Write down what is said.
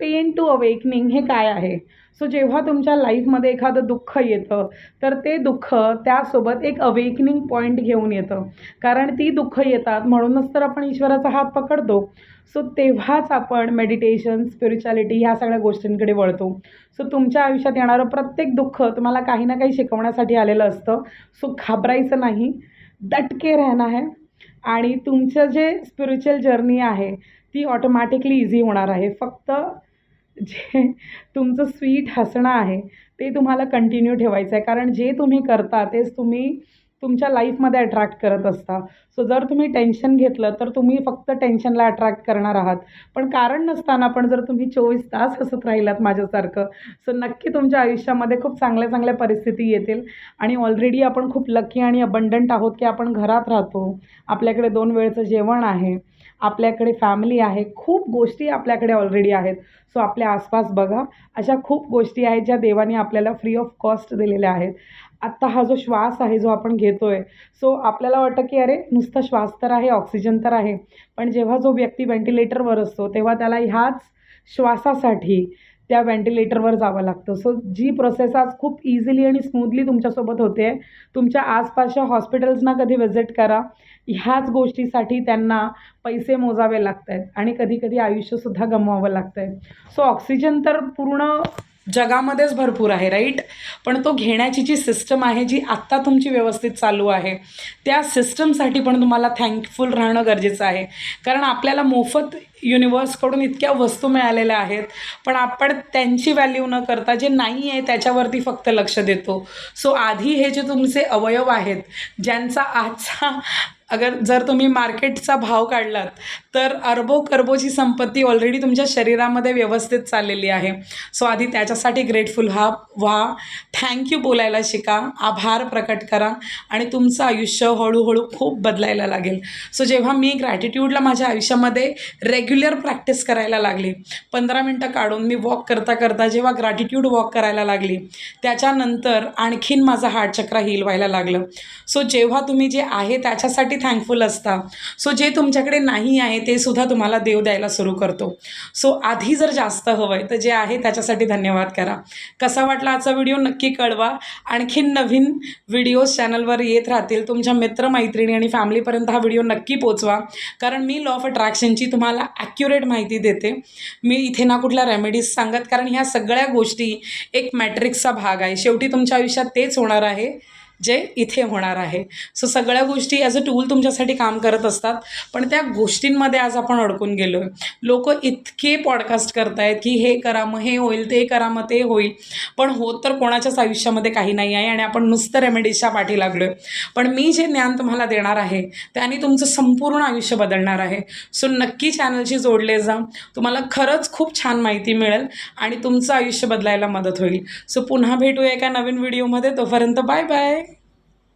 Pain to awakening हे काय आहे? सो जेव्हा तुमच्या लाईफमध्ये एखादं दुःख येतं तर ते दुःख त्यासोबत एक अवेकनिंग पॉईंट घेऊन येतं. कारण ती दुःख येतात म्हणूनच तर आपण ईश्वराचा हात पकडतो. सो तेव्हाच आपण मेडिटेशन स्पिरिच्युअलिटी ह्या सगळ्या गोष्टींकडे वळतो. सो तुमच्या आयुष्यात येणारं प्रत्येक दुःख तुम्हाला काही ना काही शिकवण्यासाठी आलेलं असतं. सो घाबरायचं नाही. दटके राहणं आहे. आणि तुमचं जे स्पिरिच्युअल जर्नी आहे ती ऑटोमॅटिकली इझी होणार आहे. फक्त जे तुमचं स्वीट हसणं आहे ते तुम्हाला कंटिन्यू ठेवायचं आहे. कारण जे तुम्ही करता तेच तुम्ही तुमच्या लाईफमध्ये अट्रॅक्ट करत असता. सो जर तुम्ही टेन्शन घेतलं तर तुम्ही फक्त टेन्शनला अट्रॅक्ट करणार आहात. पण कारण नसताना पण जर तुम्ही चोवीस तास हसत राहिलात माझ्यासारखं सो नक्की तुमच्या आयुष्यामध्ये खूप चांगल्या चांगल्या परिस्थिती येतील. आणि ऑलरेडी आपण खूप लकी आणि अबंडंट आहोत की आपण घरात राहतो. आपल्याकडे दोन वेळचं जेवण आहे. आपल्याकडे फॅमिली आहे खूप गोष्टी आपल्याकडे ऑलरेडी आहेत. सो आपल्या आसपास बघा अशा खूप गोष्टी आहेत ज्या देवाने आपल्याला फ्री ऑफ कॉस्ट दिलेल्या आहेत. आत्ता हा जो श्वास आहे जो आपण घेतो आहे सो आपल्याला वाटतं की अरे नुसता श्वास तर आहे ऑक्सिजन तर आहे. पण जेव्हा जो व्यक्ती व्हेंटिलेटरवर असतो तेव्हा त्याला ह्याच श्वासासाठी त्या व्हेंटिलेटरवर जावं लागतं. सो जी प्रोसेस आज खूप इझिली आणि स्मूथली तुमच्यासोबत होते तुमच्या आसपासच्या हॉस्पिटल्सना कधी व्हिजिट करा ह्याच गोष्टीसाठी त्यांना पैसे मोजावे लागत आहेत आणि कधी कधी आयुष्यसुद्धा गमवावं लागतं आहे सो ऑक्सिजन तर पूर्ण जगामध्येच भरपूर आहे राईट पण तो घेण्याची जी सिस्टम आहे जी आत्ता तुमची व्यवस्थित चालू आहे त्या सिस्टमसाठी पण तुम्हाला थँकफुल राहणं गरजेचं आहे. कारण आपल्याला मोफत युनिवर्सकडून इतक्या वस्तू मिळालेल्या आहेत पण आपण त्यांची व्हॅल्यू न करता जे नाही आहे त्याच्यावरती फक्त लक्ष देतो. सो आधी हे जे तुमचे अवयव आहेत ज्यांचा आजचा अगर जर तुम्ही मार्केटचा भाव काढलात तर अर्बो कर्बोची संपत्ती ऑलरेडी तुमच्या शरीरामध्ये व्यवस्थित चाललेली आहे. सो आधी त्याच्यासाठी ग्रेटफुल हा व्हा. थँक्यू बोलायला शिका. आभार प्रकट करा. आणि तुमचं आयुष्य हळूहळू खूप बदलायला लागेल. सो जेव्हा मी ग्रॅटिट्यूडला माझ्या आयुष्यामध्ये रेग्युलर प्रॅक्टिस करायला लागली पंधरा मिनटं काढून मी वॉक करता करता जेव्हा ग्रॅटिट्यूड वॉक करायला लागली त्याच्यानंतर आणखीन माझं हार्ट चक्र हील व्हायला लागलं. सो जेव्हा तुम्ही जे आहे त्याच्यासाठी थँकफुल असता. सो जे तुमच्याकडे नाही आहे ते सुद्धा तुम्हाला देव द्यायला सुरू करतो. सो आधी जर जास्त हवं आहे तर जे आहे त्याच्यासाठी धन्यवाद करा. कसा वाटला आजचा व्हिडिओ नक्की कळवा. आणखीन नवीन व्हिडिओज चॅनलवर येत राहतील. तुमच्या मित्रमैत्रिणी आणि फॅमिलीपर्यंत हा व्हिडिओ नक्की पोचवा. कारण मी लॉ ऑफ अट्रॅक्शनची तुम्हाला ॲक्युरेट माहिती देते. मी इथे ना कुठल्या रेमेडीज सांगत कारण ह्या सगळ्या गोष्टी एक मॅट्रिक्सचा भाग आहे. शेवटी तुमच्या आयुष्यात तेच होणार आहे. जे इथे होणार आहे. सो सगळ्या गोष्टी ॲज अ टूल तुमच्यासाठी काम करत असतात. पण त्या गोष्टींमध्ये आज आपण अडकून गेलो आहे लोक इतके पॉडकास्ट करत आहेत की हे करा मग हे होईल ते करा मग ते होईल. पण होत तर कोणाच्याच आयुष्यामध्ये काही नाही आहे आणि आपण नुसतं रेमेडीजच्या पाठी लागलो आहे पण मी जे ज्ञान तुम्हाला देणार आहे त्याने तुमचं संपूर्ण आयुष्य बदलणार आहे. सो नक्की चॅनलशी जोडले जा. तुम्हाला खरंच खूप छान माहिती मिळेल आणि तुमचं आयुष्य बदलायला मदत होईल. सो पुन्हा भेटूया एका नवीन व्हिडिओमध्ये तोपर्यंत बाय बाय